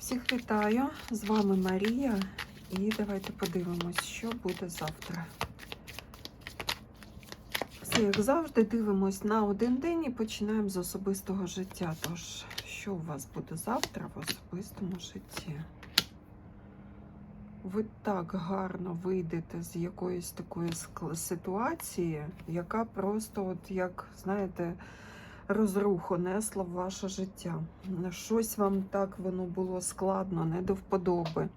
Всіх вітаю! З вами Марія. І давайте подивимось, що буде завтра. Все, як завжди, дивимось на один день і починаємо з особистого життя. Тож, що у вас буде завтра в особистому житті? Ви так гарно вийдете з якоїсь такої ситуації, яка просто, от як, знаєте, розруху несла в ваше життя. Щось вам так воно було складно, не до вподоби.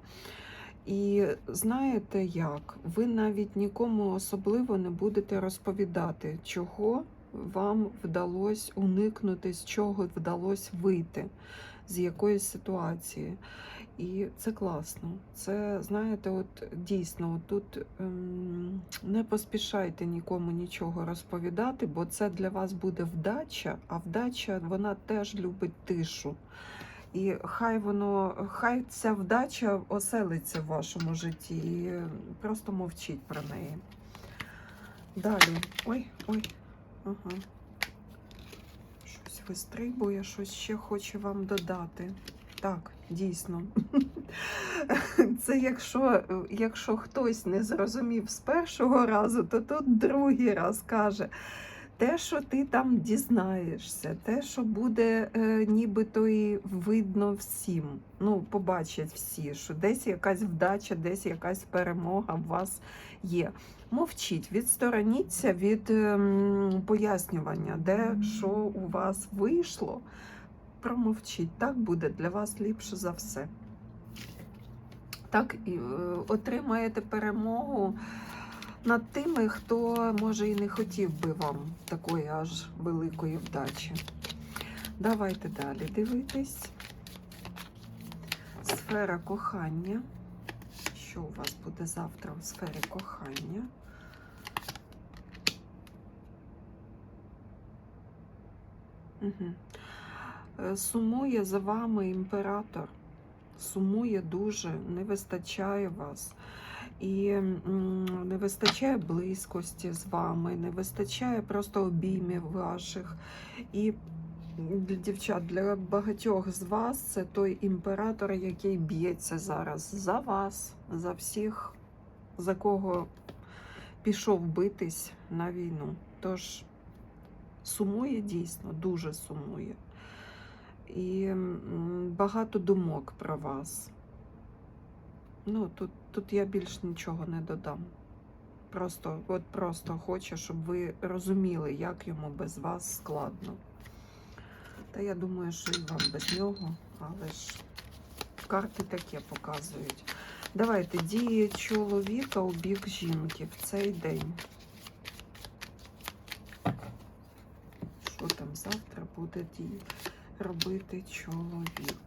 І знаєте як? Ви навіть нікому особливо не будете розповідати, чого вам вдалося уникнути, з чого вдалося вийти, з якоїсь ситуації. І це класно. Це, знаєте, от дійсно, тут ем, не поспішайте нікому нічого розповідати, бо це для вас буде вдача, а вдача вона теж любить тишу. І хай воно, хай ця вдача оселиться в вашому житті. І просто мовчіть про неї. Далі. Ой, ой. Ага. Щось вистрибує, щось ще хоче вам додати. Так, дійсно. Це якщо, якщо хтось не зрозумів з першого разу, то тут другий раз каже. Те, що ти там дізнаєшся, те, що буде е, нібито і видно всім. Ну, побачать всі, що десь якась вдача, десь якась перемога в вас є. Мовчіть, відстороніться від ем, пояснювання, де що у вас вийшло. Промовчіть, так буде для вас ліпше за все. Так і е, отримаєте перемогу над тими, хто може і не хотів би вам такої аж великої вдачі. Давайте далі дивитись. Сфера кохання. Що у вас буде завтра у сфері кохання? Угу. Сумує за вами імператор. Сумує дуже, не вистачає вас. І не вистачає близькості з вами, не вистачає просто обіймів ваших. І для дівчат, для багатьох з вас це той імператор, який б'ється зараз за вас, за всіх, за кого пішов битись на війну. Тож сумує дійсно, дуже сумує. І багато думок про вас. Ну, тут, тут я більш нічого не додам. Просто, от просто хочу, щоб ви розуміли, як йому без вас складно. Та я думаю, що і вам без нього, але ж карти таке показують. Давайте дії чоловіка у бік жінки в цей день. Що там завтра буде дії робити чоловік?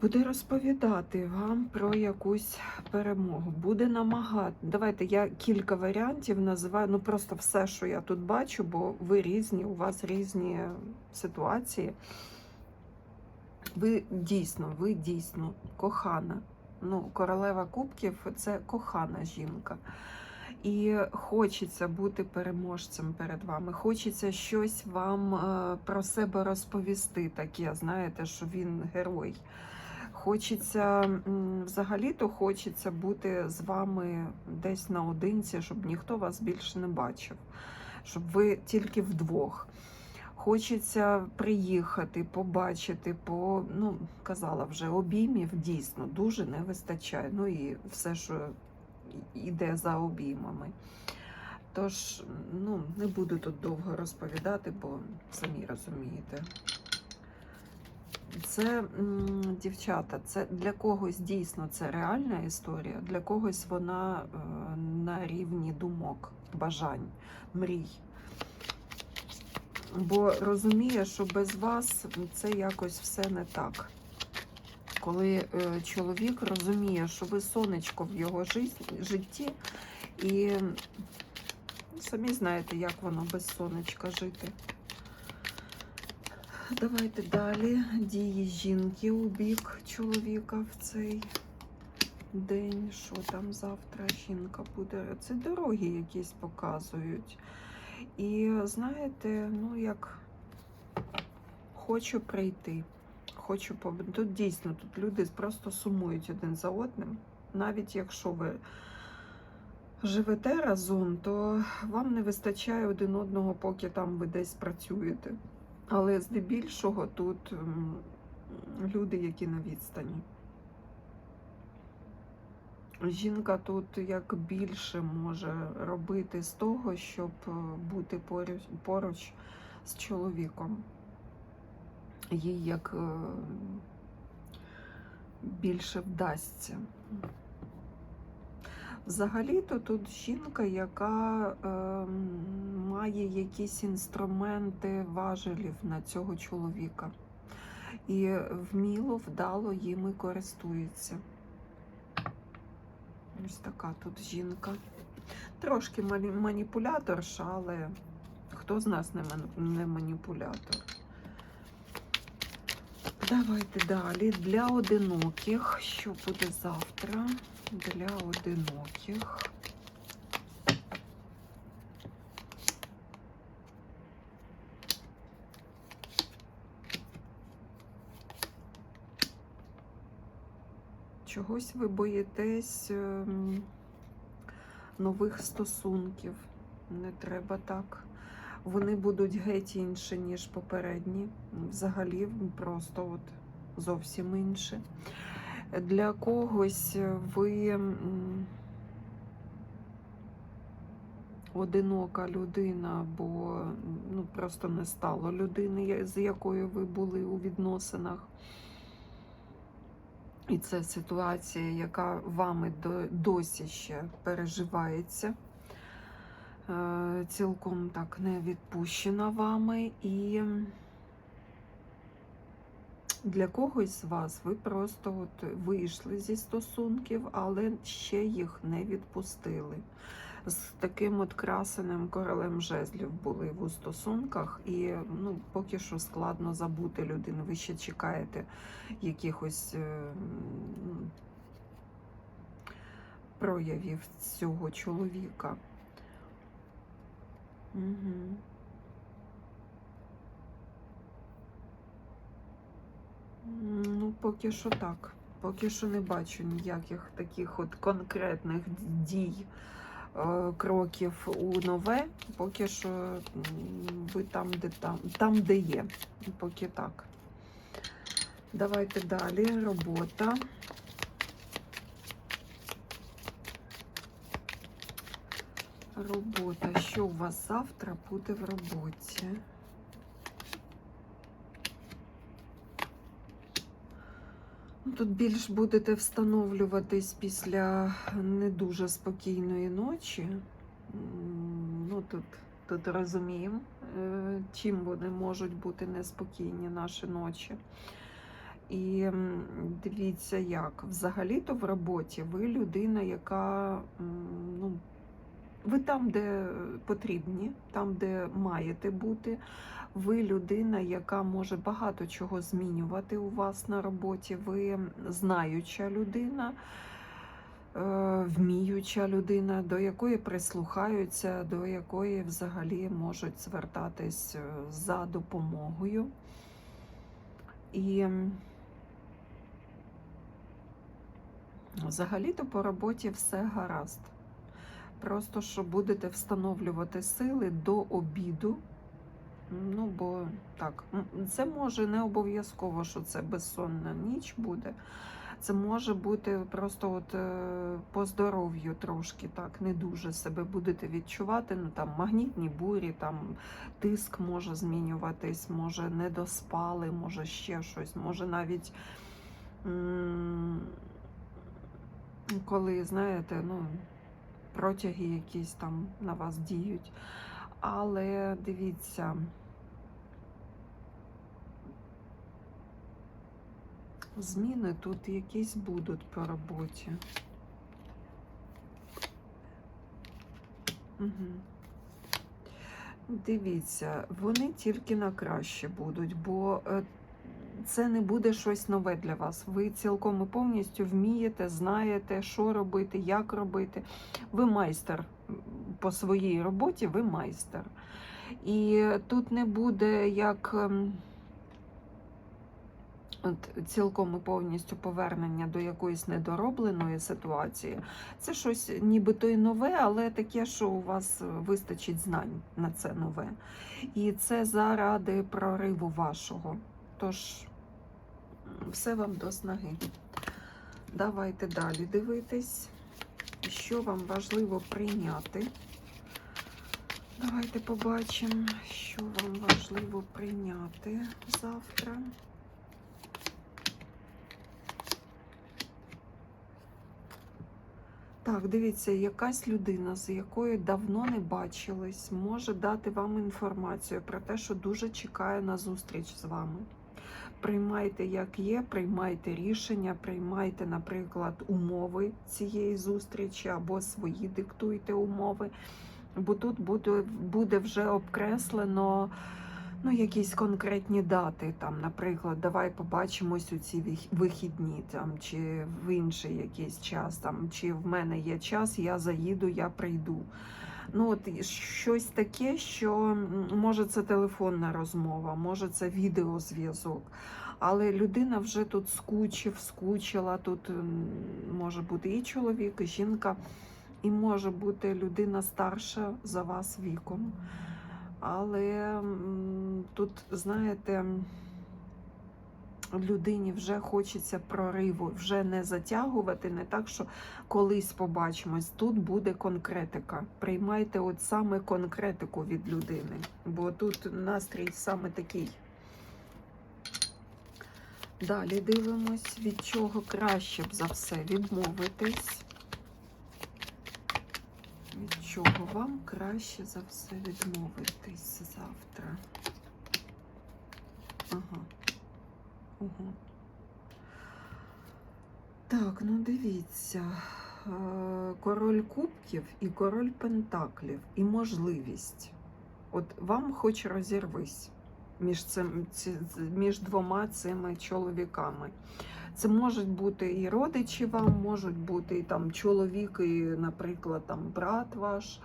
Буде розповідати вам про якусь перемогу. Буде намагати. Давайте я кілька варіантів називаю. Ну просто все, що я тут бачу, бо ви різні, у вас різні ситуації. Ви дійсно, ви дійсно кохана. Ну, королева кубків це кохана жінка. І хочеться бути переможцем перед вами. Хочеться щось вам е, про себе розповісти. Таке, знаєте, що він герой. Хочеться взагалі-то хочеться бути з вами десь наодинці, щоб ніхто вас більше не бачив, щоб ви тільки вдвох. Хочеться приїхати, побачити, по ну казала вже обіймів дійсно дуже не вистачає. Ну і все, що йде за обіймами. Тож, ну, не буду тут довго розповідати, бо самі розумієте. Це дівчата, це для когось дійсно це реальна історія, для когось вона е, на рівні думок, бажань, мрій. Бо розуміє, що без вас це якось все не так. Коли е, чоловік розуміє, що ви сонечко в його жит- житті, і самі знаєте, як воно без сонечка жити. Давайте далі. Дії жінки у бік чоловіка в цей день. Що там завтра жінка буде? Це дороги якісь показують. І знаєте, ну як хочу прийти. Хочу поб- Тут дійсно тут люди просто сумують один за одним. Навіть якщо ви живете разом, то вам не вистачає один одного, поки там ви десь працюєте. Але здебільшого тут люди, які на відстані. Жінка тут як більше може робити з того, щоб е, бути поруч, поруч з чоловіком. Їй як е, більше вдасться. Взагалі-то тут жінка, яка е, має якісь інструменти важелів на цього чоловіка. І вміло, вдало їми користується. Ось така тут жінка. Трошки маніпуляторша, але хто з нас не маніпулятор? Давайте далі. Для одиноких. Що буде завтра? Для одиноких. Чогось ви боїтесь ем, нових стосунків. Не треба так. Вони будуть геть інші, ніж попередні. Взагалі, просто от зовсім інші. Для когось ви одинока людина, бо ну, просто не стало людини, з якою ви були у відносинах. І це ситуація, яка вами досі ще переживається. Е, Цілком так не відпущена вами. І для когось з вас ви просто от вийшли зі стосунків, але ще їх не відпустили. З таким от красеним королем жезлів були в стосунках, і ну, поки що складно забути людину. Ви ще чекаєте якихось е, проявів цього чоловіка. Угу. Ну, поки що так. Поки що не бачу ніяких таких от конкретних дій, е, кроків у нове. Поки що ви там, де там, там, де є. Поки так. Давайте далі. Робота. Робота. Що у вас завтра буде в роботі? Ну, Тут більш будете встановлюватись після не дуже спокійної ночі. Ну, тут, тут розуміємо, е, чим вони можуть бути неспокійні наші ночі. І дивіться, як взагалі-то в роботі ви людина, яка ну, ви там, де потрібні, там, де маєте бути. Ви людина, яка може багато чого змінювати у вас на роботі. Ви знаюча людина, е, вміюча людина, до якої прислухаються, до якої взагалі можуть звертатись е, за допомогою. І взагалі-то по роботі все гаразд. Просто що будете встановлювати сили до обіду. Ну, бо так, це може не обов'язково, що це безсонна ніч буде. Це може бути просто от е, по здоров'ю трошки так, не дуже себе будете відчувати. Ну там магнітні бурі, там тиск може змінюватись, може не доспали, може ще щось, може навіть коли, знаєте, ну, протяги якісь там на вас діють. Але дивіться, зміни тут якісь будуть по роботі. Угу. Дивіться, вони тільки на краще будуть, бо е, це не буде щось нове для вас. Ви цілком і повністю вмієте, знаєте, що робити, як робити. Ви майстер по своїй роботі, ви майстер. І тут не буде як ем, От цілком і повністю повернення до якоїсь недоробленої ситуації. Це щось нібито і нове, але таке, що у вас вистачить знань на це нове. І це заради прориву вашого. Тож, все вам до снаги. Давайте далі дивитись, що вам важливо прийняти. Давайте побачимо, що вам важливо прийняти завтра. Так, дивіться, якась людина, з якою давно не бачились, може дати вам інформацію про те, що дуже чекає на зустріч з вами. Приймайте, як є, приймайте рішення, приймайте, наприклад, умови цієї зустрічі або свої диктуйте умови, бо тут буде, буде вже обкреслено ну, якісь конкретні дати. Там, наприклад, давай побачимось у ці вихідні, там, чи в інший якийсь час, там, чи в мене є час, я заїду, я прийду. Ну, от щось таке, що може це телефонна розмова, може це відеозв'язок. Але людина вже тут скучив, скучила. Тут може бути і чоловік, і жінка, і може бути людина старша за вас віком. Але тут, знаєте, людині вже хочеться прориву, вже не затягувати, не так, що колись побачимось. Тут буде конкретика. Приймайте от саме конкретику від людини, бо тут настрій саме такий. Далі дивимось, від чого краще б за все відмовитись. Від чого вам краще за все відмовитись завтра? Ага. Угу. Так, ну дивіться. е, Король кубків і король пентаклів, і можливість. От вам хоч розірвись між, цим, між двома цими чоловіками. Це можуть бути і родичі вам, можуть бути і там чоловік, і, наприклад, там брат ваш,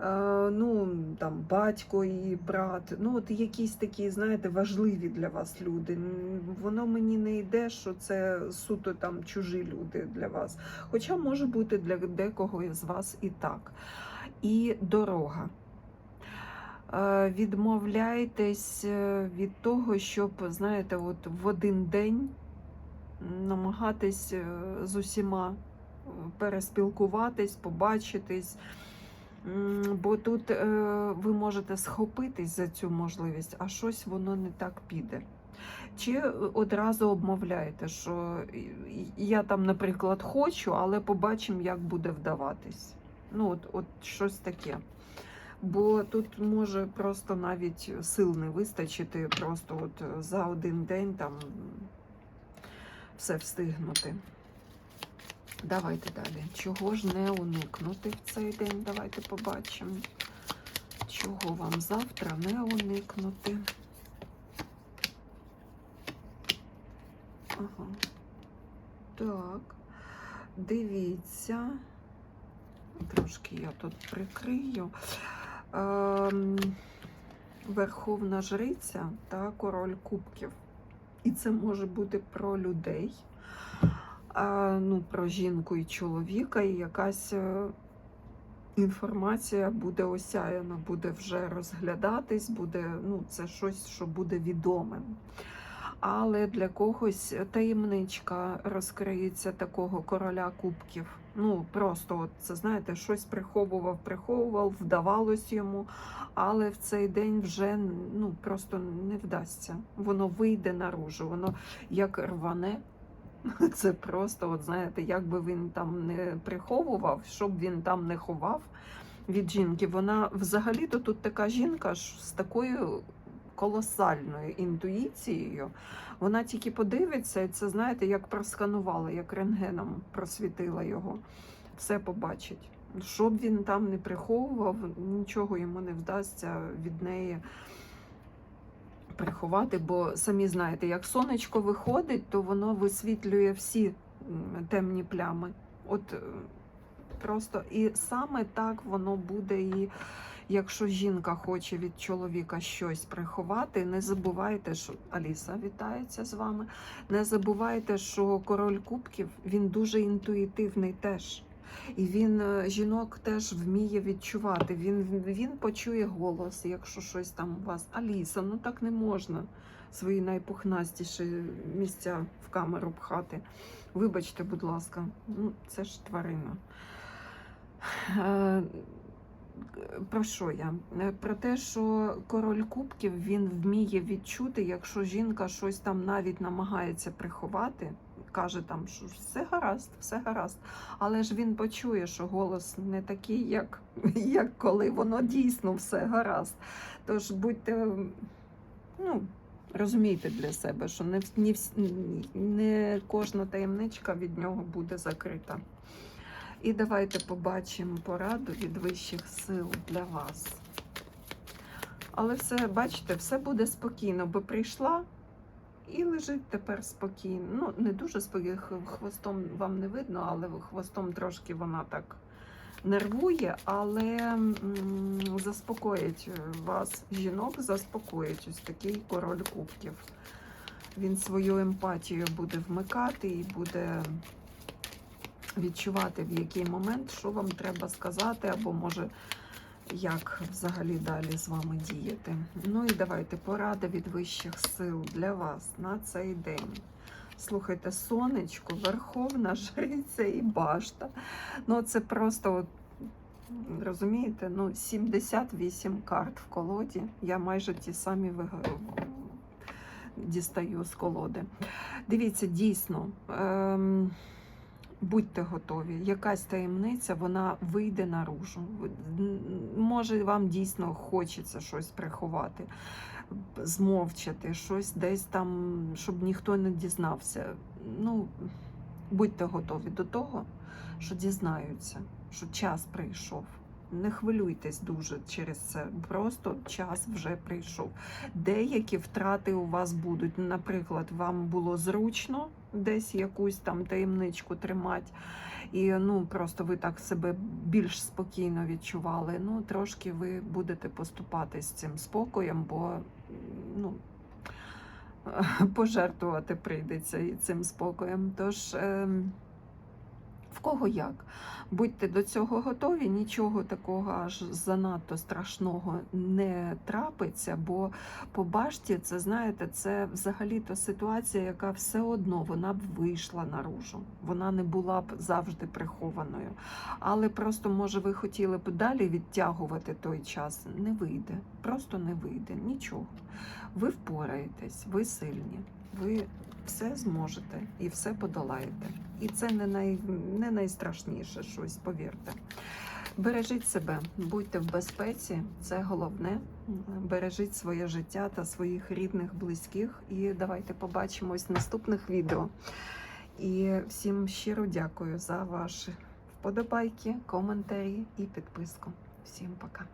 ну там батько і брат. Ну, от якісь такі, знаєте, важливі для вас люди. Воно мені не йде, що це суто там чужі люди для вас. Хоча може бути для декого з вас і так. І дорога. Е, Відмовляйтесь е, від того, щоб, знаєте, от в один день намагатись е, з усіма е, переспілкуватись, побачитись. Бо тут е, ви можете схопитись за цю можливість, а щось воно не так піде. Чи е, одразу обмовляєте, що я там, наприклад, хочу, але побачимо, як буде вдаватись. Ну, от, от щось таке. Бо тут може просто навіть сил не вистачити, просто от за один день там все встигнути. Давайте далі. Чого ж не уникнути в цей день? Давайте побачимо. Чого вам завтра не уникнути? Ага. Так. Дивіться. Трошки я тут прикрию. Ем, Верховна жриця та король кубків. І це може бути про людей, ну, про жінку і чоловіка, і якась е, інформація буде осяяна, буде вже розглядатись, буде, ну, це щось, що буде відомим. Але для когось таємничка розкриється такого короля кубків. Ну, просто от це знаєте, щось приховував, приховував, вдавалось йому, але в цей день вже ну, просто не вдасться. Воно вийде наружу, воно як рване. Це просто, от знаєте, як би він там не приховував, щоб він там не ховав від жінки. Вона взагалі-то тут така жінка ж з такою колосальною інтуїцією. Вона тільки подивиться, і це, знаєте, як просканувала, як рентгеном просвітила його. Все побачить. Щоб він там не приховував, нічого йому не вдасться від неї приховати, бо самі знаєте, як сонечко виходить, то воно висвітлює всі темні плями. От е, просто і саме так воно буде і Якщо жінка хоче від чоловіка щось приховати, не забувайте, що Аліса вітається з вами. Не забувайте, що король кубків він дуже інтуїтивний теж. І він е, жінок теж вміє відчувати. Він, він почує голос, якщо щось там у вас. Аліса, ну так не можна свої найпухнастіші місця в камеру пхати. Вибачте, будь ласка, ну це ж тварина. Е, Про що я? Е, Про те, що король кубків він вміє відчути, якщо жінка щось там навіть намагається приховати, каже там, що все гаразд, все гаразд. Але ж він почує, що голос не такий, як, як коли воно дійсно все гаразд. Тож будьте, ну, розумійте для себе, що не, не, не кожна таємничка від нього буде закрита. І давайте побачимо пораду від вищих сил для вас. Але все, бачите, все буде спокійно, бо прийшла і лежить тепер спокійно. Ну, не дуже спокійно, хвостом вам не видно, але хвостом трошки вона так нервує, але заспокоїть вас, жінок, заспокоїть ось такий король кубків. Він свою емпатію буде вмикати і буде відчувати, в який момент, що вам треба сказати, або може як взагалі далі з вами діяти. Ну і давайте порада від вищих сил для вас на цей день. Слухайте, сонечко, верховна жриця і башта. Ну, це просто, от, розумієте, ну, 78 карт в колоді. Я майже ті самі виг- дістаю з колоди. Дивіться, дійсно. Будьте готові, якась таємниця вона вийде наружу. Може, вам дійсно хочеться щось приховати, змовчати, щось десь там, щоб ніхто не дізнався. Ну, будьте готові до того, що дізнаються, що час прийшов. Не хвилюйтесь дуже через це. Просто час вже прийшов. Деякі втрати у вас будуть. Наприклад, вам було зручно десь якусь там таємничку тримати, і ну просто ви так себе більш спокійно відчували. Ну, трошки ви будете поступатись цим спокоєм, бо ну. Пожертвувати прийдеться і цим спокоєм. Тож ем, в кого як. Будьте до цього готові, нічого такого аж занадто страшного не трапиться, бо по башті це, знаєте, це взагалі-то ситуація, яка все одно вона б вийшла наружу. Вона не була б завжди прихованою. Але просто, може, ви хотіли б далі відтягувати той час. Не вийде, просто не вийде, нічого. Ви впораєтесь, ви сильні, ви все зможете і все подолаєте. І це не, най, не найстрашніше щось, повірте. Бережіть себе, будьте в безпеці, це головне. Бережіть своє життя та своїх рідних, близьких. І давайте побачимось в наступних відео. І всім щиро дякую за ваші вподобайки, коментарі і підписку. Всім пока.